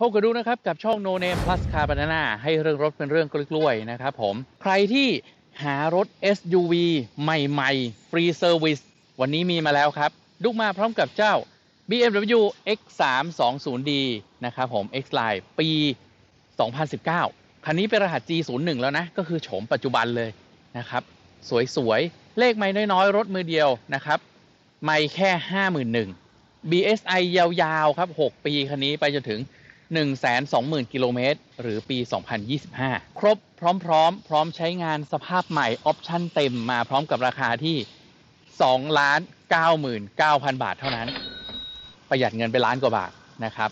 พบกันดูนะครับกับช่อง No Name Plus Car Banana ให้เรื่องรถเป็นเรื่องกล้วยๆนะครับผม ใครที่หารถ SUV ใหม่ๆ ฟรีเซอร์วิสวันนี้มีมาแล้วครับดุกมาพร้อมกับเจ้า BMW X320D นะครับผม X Line ปี 2019 คันนี้เป็นรหัส G01 แล้วนะ ก็คือโฉมปัจจุบันเลยนะครับ สวยๆ เลขไม่น้อยๆ รถมือเดียวนะครับ ไม่แค่ 51,000 BSI ยาวๆ ครับ 6 ปีคันนี้ไปจนถึง 120,000 กิโลเมตร หรือปี 2025 ครบพร้อมๆพร้อมใช้งานสภาพใหม่ออปชั่นเต็มมาพร้อมกับราคาที่2ล้าน99,000 บาทเท่านั้น ประหยัดเงินไปล้านกว่าบาทนะครับ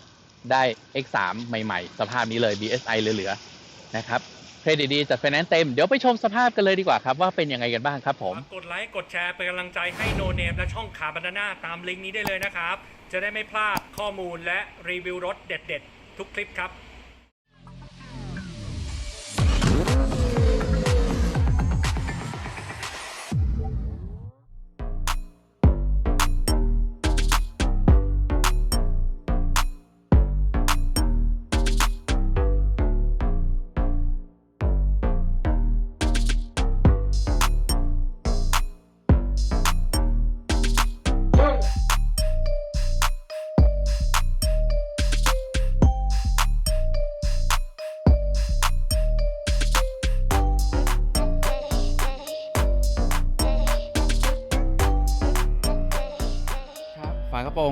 ได้ X3 ใหม่ๆ สภาพนี้เลย BSI เหลือๆนะครับเครดิตดีจัดไฟแนนซ์เต็ม เดี๋ยวไปชมสภาพกันเลยดีกว่าครับ ว่าเป็นยังไงกันบ้างครับผม กดไลค์ กดแชร์เป็นกำลังใจให้โนเนมและช่องขาบานาน่าตามลิงก์นี้ได้เลยนะครับ จะได้ไม่พลาดข้อมูลและรีวิวรถเด็ด ๆ ทุกคลิปครับ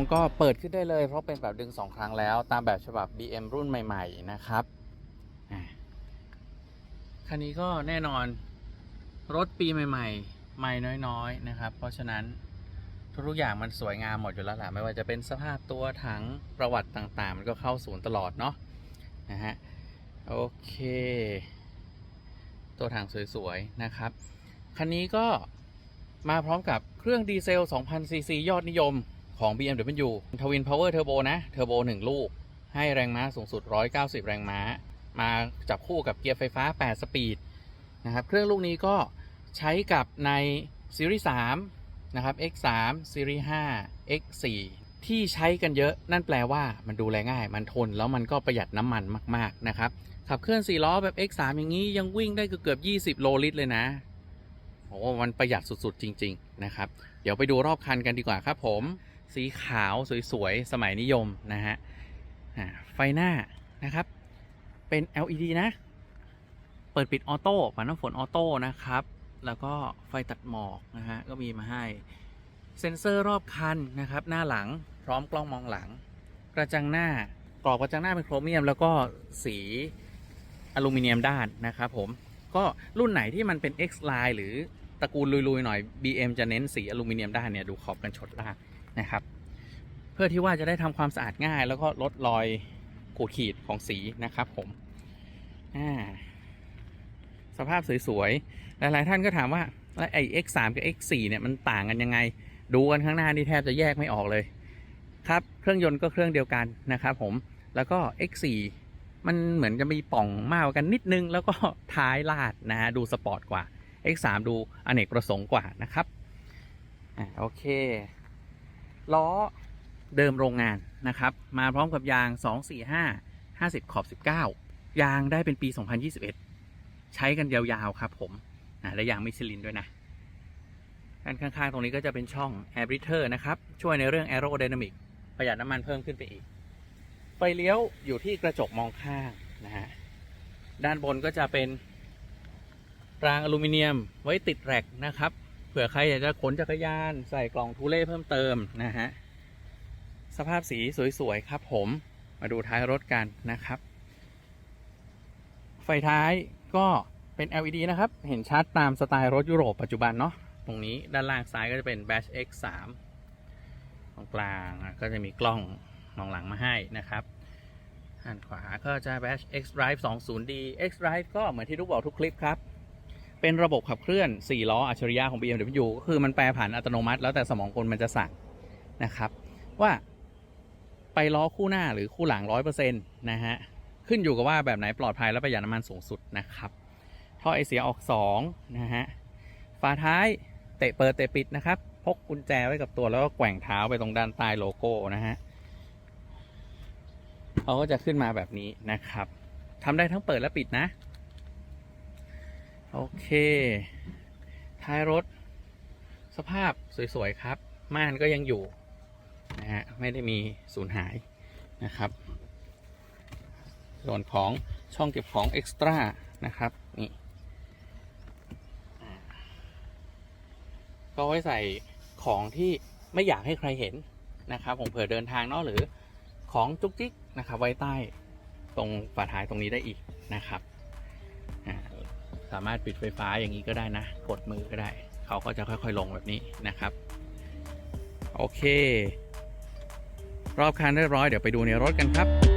รงก็เปิดขึ้นได้เลย เพราะเป็นแบบดึง 2 ครั้งแล้ว ตามแบบฉบับ BM รุ่นใหม่ ๆ นะครับคันนี้ก็แน่นอนรถปีใหม่ๆ ใหม่น้อยๆ นะครับ เพราะฉะนั้นทุกๆอย่างมันสวยงามหมดอยู่แล้วแหละไม่ว่าจะเป็นสภาพตัวถังประวัติต่างๆ มันก็เข้าศูนย์ตลอดเนาะนะฮะโอเค ตัวถังสวยๆ นะครับ คันนี้ก็มาพร้อมกับเครื่องดีเซล 2,000ซีซียอดนิยม ของ BMW Twin Power Turbo นะเทอร์โบ1ลูก ให้แรงม้าสูงสุด 190 แรงม้า มาจับคู่กับเกียร์ไฟฟ้า 8 สปีดนะครับ เครื่องลูกนี้ก็ใช้กับในซีรีส์3นะครับ X3 ซีรีส์5 X4 ที่ใช้กันเยอะนั่นแปลว่ามันดูแลง่าย มันทนแล้วมันก็ประหยัดน้ำมันมาก ๆ นะครับ ขับเคลื่อน 4 ล้อแบบ X3 อย่างนี้ยังวิ่งได้เกือบ 20 โลลิตรเลยนะโอ้มันประหยัดสุด ๆ จริง ๆ นะครับ เดี๋ยวไปดูรอบคันกันดีกว่าครับผม สีขาวสวยๆ สมัยนิยมนะฮะไฟหน้านะครับ เป็น LED นะ เปิดปิดออโต้ปัดน้ำฝนออโต้นะครับ แล้วก็ไฟตัดหมอกนะฮะ ก็มีมาให้ เซ็นเซอร์รอบคันนะครับ หน้าหลังพร้อมกล้องมองหลัง กระจังหน้ากรอบกระจังหน้าเป็นโครเมียม แล้วก็สีอลูมิเนียมด้านนะครับผม ก็รุ่นไหนที่มันเป็น X line หรือตระกูลลุยๆหน่อย BM จะเน้นสีอลูมิเนียมด้านเนี่ย ดูขอบกันชดลาง นะครับ เพื่อที่ว่าจะได้ทำความสะอาดง่าย แล้วก็ลดรอยขูดขีดของสีนะครับผมสภาพสวยๆ หลายๆท่านก็ถามว่าไอ้ X3 กับ X4 เนี่ยมันต่างกันยังไง ดูกันข้างหน้านี่แทบจะแยกไม่ออกเลย ครับเครื่องยนต์ก็เครื่องเดียวกันนะครับผมแล้วก็ X4 มันเหมือนจะมีป่องมากกว่ากันนิดนึง แล้วก็ท้ายลาดนะฮะดูสปอร์ตกว่า X3 ดูอเนกประสงค์กว่านะครับอ่าโอเค ล้อเดิมโรงงานนะครับ มาพร้อมกับยาง 245 50 ขอบ 19 ยางได้เป็นปี 2021 ใช้กันยาวๆ ครับผมและยางมิชลินด้วยนะด้านข้างๆ ตรงนี้ก็จะเป็นช่อง Air Breather นะครับ ช่วยในเรื่อง Aerodynamic ประหยัดน้ำมันเพิ่มขึ้นไปอีก ไฟเลี้ยวอยู่ที่กระจกมองข้างนะฮะ ด้านบนก็จะเป็นรางอลูมิเนียมไว้ติดแร็กนะครับ เผื่อใครอยากจะขนจักรยานใส่กล่องทูเล่เพิ่มเติมนะฮะ สภาพสีสวยๆครับผม มาดูท้ายรถกันนะครับ ไฟท้ายก็เป็น LED นะครับ เห็นชัดตามสไตล์รถยุโรปปัจจุบันเนาะ ตรงนี้ด้านล่างซ้ายก็จะเป็น Bash X3 ตรงกลางก็จะมีกล้องมองหลังมาให้นะครับด้านขวาก็จะ Bash X Drive 20D X Drive ก็เหมือนที่ทุกบอกทุกคลิปครับ เป็นระบบขับเคลื่อน 4 ล้ออัจฉริยะของ BMW ก็คือมันแปรผันอัตโนมัติ แล้วแต่สมองคนมันจะสั่งนะครับ ว่าไปล้อคู่หน้าหรือคู่หลัง 100%นะฮะ ขึ้นอยู่กับว่าแบบไหนปลอดภัยและประหยัดน้ำมันสูงสุดนะครับ ท่อไอเสียออก 2 นะฮะ ฝาท้ายเตะเปิดเตะปิดนะครับ พกกุญแจไว้กับตัวแล้วก็แกว่งเท้าไปตรงด้านใต้โลโก้นะฮะเขาก็จะขึ้นมาแบบนี้นะครับทำได้ทั้งเปิดและปิดนะ โอเค ท้ายรถ สภาพสวย ๆ ครับ ม่านก็ยังอยู่ นะฮะ ไม่ได้มีสูญหายนะครับ ส่วนของช่องเก็บของเอ็กซ์ตร้านะครับ นี่ ก็ไว้ใส่ของที่ไม่อยากให้ใครเห็นนะครับ ผมเผื่อเดินทางเนาะหรือของจุกจิกนะครับ ไว้ใต้ตรงฝาท้ายตรงนี้ได้อีกนะครับอ่า สามารถปิดไฟฟ้าอย่างนี้ก็ได้นะ กดมือก็ได้ เขาก็จะค่อยๆลงแบบนี้นะครับ โอเค รอบคันเรียบร้อยเดี๋ยวไปดูในรถกันครับ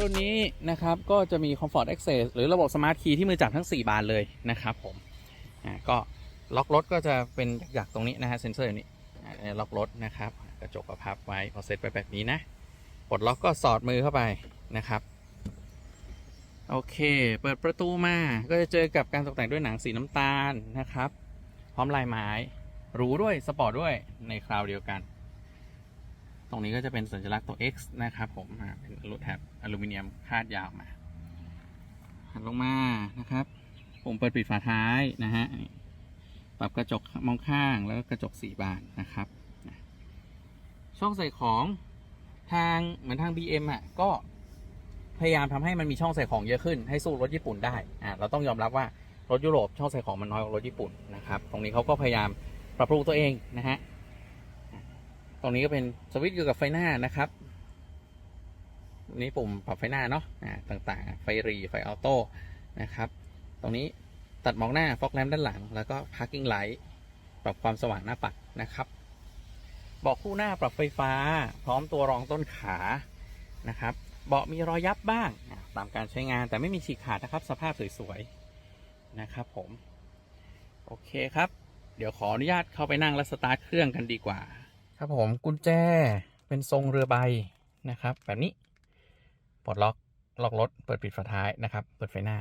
รุ่นนี้นะครับก็จะมี Comfort Access หรือระบบ Smart Key ที่มือจับทั้ง 4 บานเลยนะครับผมอ่าก็ล็อกรถก็จะเป็นจากตรงนี้นะฮะเซนเซอร์อยู่นี้อ่ล็อกรถนะครับกระจกก็พับไว้พอเซตไปแบบนี้นะปลดล็อกก็สอดมือเข้าไปนะครับ โอเค เปิดประตูมาก็จะเจอกับการตกแต่งด้วยหนังสีน้ำตาลนะครับ พร้อมลายไม้หรูด้วยสปอร์ตด้วยในคราวเดียวกัน ตรงนี้ก็จะเป็นสัญลักษณ์ตัว X นะครับผมเป็นอลูแทบอลูมิเนียมคาดยาวมาหันลงมานะครับ ผมเปิดปิดฝาท้ายนะฮะปรับกระจกมองข้างแล้วก็กระจกสีบานนะครับ ช่องใส่ของทางเหมือนทาง BM อะก็พยายามทำให้มันมีช่องใส่ของเยอะขึ้นให้สู้รถญี่ปุ่นได้อ่าเราต้องยอมรับว่ารถยุโรปช่องใส่ของมันน้อยกว่ารถญี่ปุ่นนะครับ ตรงนี้เขาก็พยายามปรับปรุงตัวเองนะฮะ ตรงนี้ก็เป็นสวิตช์อยู่กับไฟหน้านะครับนี่ปุ่มปรับไฟหน้าเนาะอ่าต่างๆ ไฟรีไฟออโต้นะครับ ตรงนี้ตัดมองหน้าฟอกแลมด้านหลัง แล้วก็พาร์กิ้งไลท์ปรับความสว่างหน้าปัดนะครับเบาะคู่หน้าปรับไฟฟ้า พร้อมตัวรองต้นขานะครับเบาะมีรอยยับบ้างอ่าตามการใช้งานแต่ไม่มีฉีกขาดนะครับ สภาพสวยๆนะครับผม โอเคครับ เดี๋ยวขออนุญาตเข้าไปนั่งและสตาร์ทเครื่องกันดีกว่า ครับผมกุญแจเป็นทรงเรือใบนะครับ แบบนี้ปลดล็อกล็อกรถเปิดปิดฝาท้ายนะครับ เปิดไฟหน้า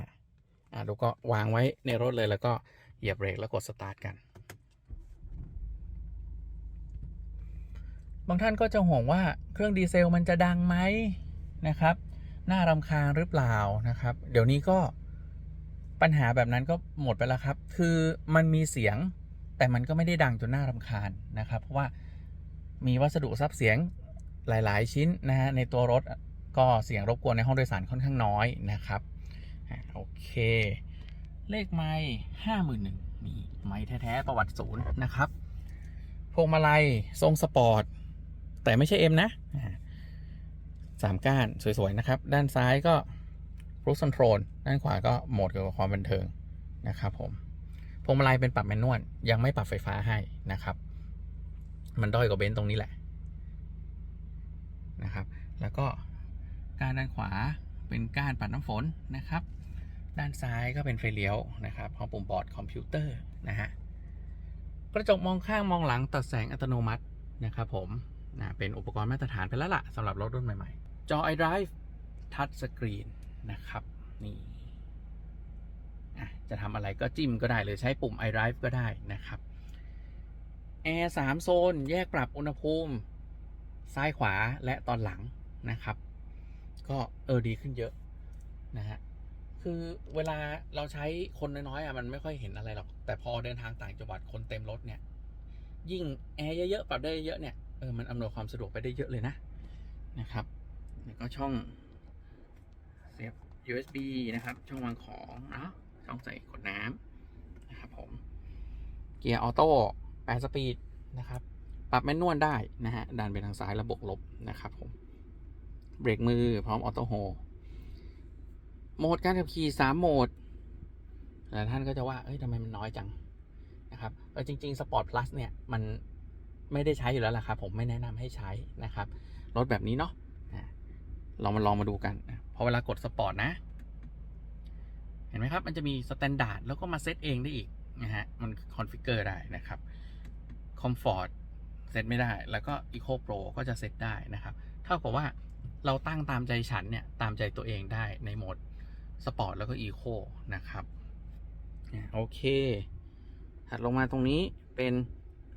อ่าแล้วก็วางไว้ในรถเลยแล้วก็เหยียบเบรกแล้วกดสตาร์ทกัน บางท่านก็จะห่วงว่าเครื่องดีเซลมันจะดังไหมนะครับ น่ารำคาญหรือเปล่านะครับ เดี๋ยวนี้ก็ปัญหาแบบนั้นก็หมดไปแล้วครับ คือมันมีเสียงแต่มันก็ไม่ได้ดังจนน่ารำคาญนะครับ เพราะว่า มีวัสดุซับเสียงหลาย ๆ ชิ้นนะฮะในตัวรถก็เสียงรบกวนในห้องโดยสารค่อนข้างน้อยนะครับโอเค เลขไม้ห้าหมื่นหนึ่งนี่ไม้แท้ ๆ ประวัติศูนย์นะครับพวงมาลัยทรงสปอร์ต แต่ไม่ใช่เอ็มนะสามก้านสวย ๆ นะครับ ด้านซ้ายก็ cruise control ด้านขวาก็โหมดเกี่ยวกับความบันเทิงนะครับผมพวงมาลัยเป็นปรับแมนนวลยังไม่ปรับไฟฟ้าให้นะครับ มันด้อยกว่าเบนซ์ตรงนี้แหละนะครับ แล้วก็กานด้านขวาเป็นกานปัดน้ำฝนนะครับ ด้านซ้ายก็เป็นไฟเลี้ยวนะครับพร้อมปุ่มบอร์ดคอมพิวเตอร์นะฮะกระจกมองข้างมองหลังตัดแสงอัตโนมัตินะครับผมนะเป็นอุปกรณ์มาตรฐานไปแล้วล่ะสำหรับรถรุ่นใหม่ๆ จอ iDrive Touch Screen นะครับนี่อะจะทำอะไรก็จิ้มก็ได้หรือใช้ปุ่ม iDrive ก็ได้นะครับ แอร์สามโซน แยกปรับอุณหภูมิ ซ้ายขวาและตอนหลังนะครับ ก็เออดีขึ้นเยอะนะฮะคือเวลาเราใช้คนน้อยๆอะมันไม่ค่อยเห็นอะไรหรอก แต่พอเดินทางต่างจังหวัดคนเต็มรถเนี่ย ยิ่งแอร์เยอะๆปรับได้เยอะเนี่ยเออมันอำนวยความสะดวกไปได้เยอะเลยนะนะครับแล้วก็ช่องเสียบ USB นะครับ ช่องวางของเนาะช่องใส่ขวดน้ำนะครับผม เกียร์ออโต้ 8 สปีดนะครับ ปรับแมนนวลได้นะฮะ ดันไปทางซ้ายระบบลบนะครับผม เบรกมือพร้อมออโต้โฮโหมดการขับขี่ 3 โหมดหลายท่านก็จะว่า เอ้ยทำไมมันน้อยจังนะครับ เออจริงๆ Sport Plus เนี่ย มันไม่ได้ใช้อยู่แล้วล่ะครับ ผมไม่แนะนำให้ใช้นะครับ รถแบบนี้เนาะอะเรามาลองมาดูกันพอเวลากดสปอร์ตนะ เห็นไหมครับ มันจะมีสแตนดาร์ดแล้วก็มาเซตเองได้อีกนะฮะ มันคอนฟิกเกอร์ได้นะครับ Comfort เซตไม่ได้ แล้วก็ Eco Pro ก็จะเซตได้นะครับ เท่ากับว่าเราตั้งตามใจฉันเนี่ย ตามใจตัวเองได้ในโหมดสปอร์ตแล้วก็ Eco นะครับ โอเค ถัดลงมาตรงนี้เป็น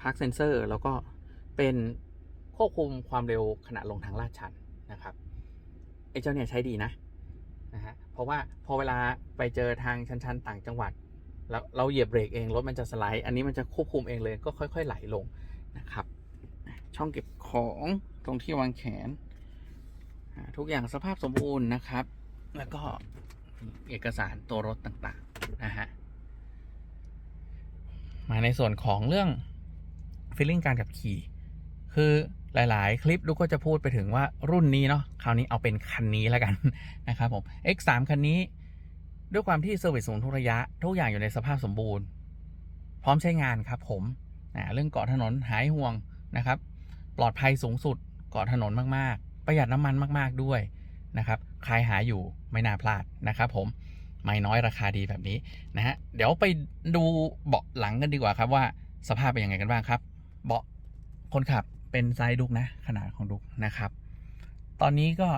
Park Sensor แล้วก็เป็นควบคุมความเร็วขณะลงทางลาดชันนะครับไอ้เจ้าเนี่ยใช้ดีนะนะฮะเพราะว่าพอเวลาไปเจอทางชันๆ ต่างจังหวัด แล้วเราเหยียบเบรกเองรถมันจะสไลด์ อันนี้มันจะควบคุมเองเลยก็ค่อย ๆ ไหลลงนะครับ ช่องเก็บของตรงที่วางแขน ทุกอย่างสภาพสมบูรณ์นะครับ แล้วก็เอกสารตัวรถต่างๆนะฮะมาในส่วนของเรื่อง feeling การขับขี่ คือหลาย ๆ คลิปลูกก็จะพูดไปถึงว่ารุ่นนี้เนาะคราวนี้เอาเป็นคันนี้แล้วกันนะครับผม X3 คันนี้ ด้วยความที่เซอร์วิสสูงทุกระยะ ทุกอย่างอยู่ในสภาพสมบูรณ์ พร้อมใช้งานครับผมเรื่องเกาะถนนหายห่วงนะครับ ปลอดภัยสูงสุดเกาะถนนมากๆ ประหยัดน้ำมันมากๆด้วยนะครับใครหาอยู่ไม่น่าพลาดนะครับผมไม่น้อยราคาดีแบบนี้นะฮะเดี๋ยวไปดูเบาะหลังกันดีกว่าครับว่าสภาพเป็นยังไงกันบ้างครับ เบาะคนขับเป็นไซส์ดุกนะ ขนาดของดุกนะครับ ตอนนี้ก็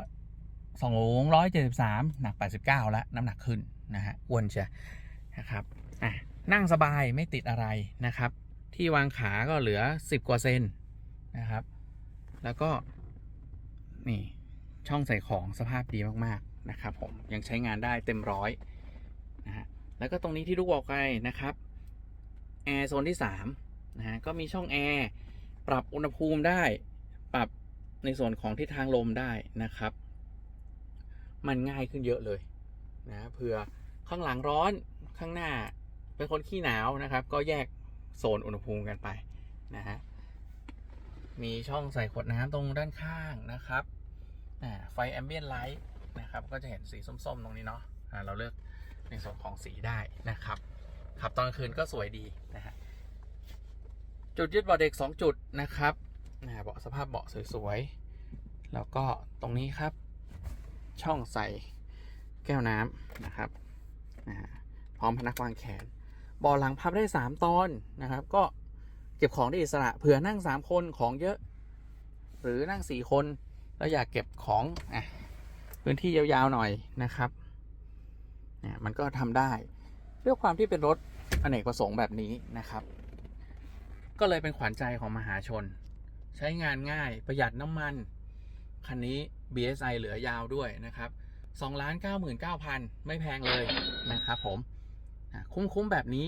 สองร้อยเจ็ดสิบสามหนักแปดสิบเก้าแล้ว น้ำหนักขึ้น นะฮะอ้วนเชียนะครับอะนั่งสบายไม่ติดอะไรนะครับ ที่วางขาก็เหลือสิบกว่าเซนนะครับ แล้วก็นี่ช่องใส่ของสภาพดีมากๆนะครับผมยังใช้งานได้เต็มร้อยนะฮะแล้วก็ตรงนี้ที่ลูกบอกไปนะครับแอร์โซนที่3นะฮะก็มีช่องแอร์ปรับอุณหภูมิได้ ปรับในส่วนของทิศทางลมได้นะครับ มันง่ายขึ้นเยอะเลยนะเผื่อ ข้างหลังร้อนข้างหน้าเป็นคนขี้หนาวนะครับ ก็แยกโซนอุณหภูมิกันไปนะฮะมีช่องใส่ขวดน้ำตรงด้านข้างนะครับไฟแอมเบียนไลท์นะครับก็จะเห็นสีส้มๆ ตรงนี้เนาะอ่าเราเลือกในส่วนของสีได้นะครับ ขับตอนกลางคืนก็สวยดีนะฮะจุดยึดเบาะเด็ก 2 จุดนะครับนะเบาะสภาพเบาะสวยๆ แล้วก็ตรงนี้ครับ ช่องใส่แก้วน้ำนะครับ นะฮะพร้อมพนักวางแขนเบาะหลังพับได้ 3 ตอนนะครับ ก็เก็บของได้อิสระเผื่อนั่ง 3 คนของเยอะ หรือนั่ง 4 คน แล้วอยากเก็บของอะพื้นที่ยาวๆหน่อยนะครับเนี่ยมันก็ทำได้ด้วยความที่เป็นรถอเนกประสงค์แบบนี้นะครับ ก็เลยเป็นขวัญใจของมหาชน ใช้งานง่ายประหยัดน้ำมัน คันนี้ BSI เหลือยาวด้วยนะครับ 2 9 9 0 0 0 ไม่แพงเลยนะครับผมอะคุ้มๆแบบนี้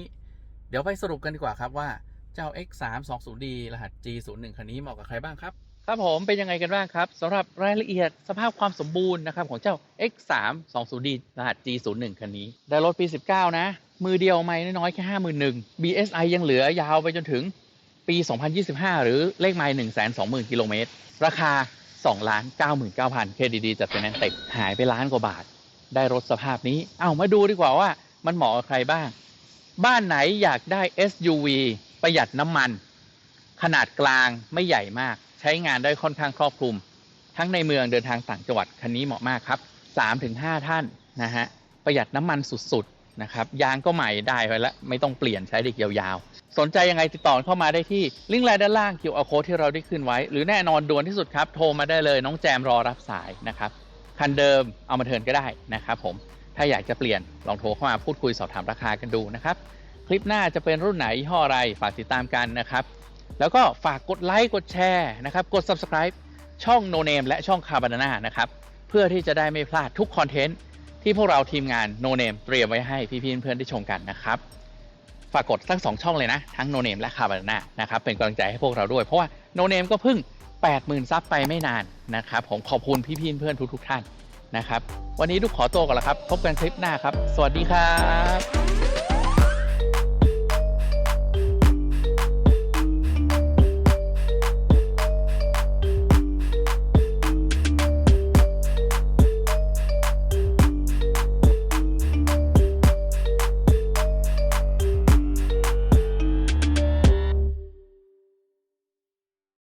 เดี๋ยวไปสรุปกันดีกว่าครับว่าเจ้า X320D รหัส G01 คันนี้เหมาะกับใครบ้างครับ ครับผมเป็นยังไงกันบ้างครับสำหรับรายละเอียดสภาพความสมบูรณ์นะครับของเจ้า X320D รหัส G01 คันนี้ ได้รถปี 19 นะ มือเดียวไม่น้อยๆแค่ 51,000 BSI ยังเหลือยาวไปจนถึงปี 2025 หรือเลขไมล์120,000 กิโลเมตร ราคา 2 99,000เก้าหมื่นเก้าพันแครดิตจัดเป็นแนนเต็กหายไปล้านกว่าบาท ได้รถสภาพนี้ เอามาดูดีกว่าว่ามันเหมาะกับใครบ้าง บ้านไหนอยากได้ SUV ประหยัดน้ำมัน ขนาดกลางไม่ใหญ่มาก ใช้งานได้ค่อนข้างครอบคลุม ทั้งในเมืองเดินทางต่างจังหวัดคันนี้เหมาะมากครับ3-5 ท่านนะฮะประหยัดน้ำมันสุดๆนะครับยางก็ใหม่ได้ไปแล้วไม่ต้องเปลี่ยนใช้ได้ยาวๆ สนใจยังไงติดต่อเข้ามาได้ที่ลิงก์ไลน์ด้านล่าง QR code ที่เราได้ขึ้นไว้ หรือแน่นอนด่วนที่สุดครับ โทรมาได้เลยน้องแจมรอรับสายนะครับ คันเดิมเอามาเทินก็ได้นะครับผม ถ้าอยากจะเปลี่ยนลองโทรเข้ามาพูดคุยสอบถามราคากันดูนะครับ คลิปหน้าจะเป็นรุ่นไหนยี่ห้ออะไรฝากติดตามกันนะครับ แล้วก็ฝากกดไลค์กดแชร์นะครับกด subscribe ช่อง No Name และช่อง c a r b a n a นะครับเพื่อที่จะได้ไม่พลาดทุกคอนเทนต์ที่พวกเราทีมงาน No Name เตรียมไว้ให้พี่ๆเพื่อนๆได้ชมกันนะครับ ฝากกดทั้งสองช่องเลยนะ ทั้งโนเนมและคาบานานะครับเป็นกำลังใจให้พวกเราด้วย เพราะว่าโนเนมก็เพิ่ง 80,000 ซับไปไม่นานนะครับผมขอบคุณพี่ๆเพื่อนทุกๆท่านนะครับ วันนี้ลูกขอตัวก่อนละครับ พบกันคลิปหน้าครับ สวัสดีครับ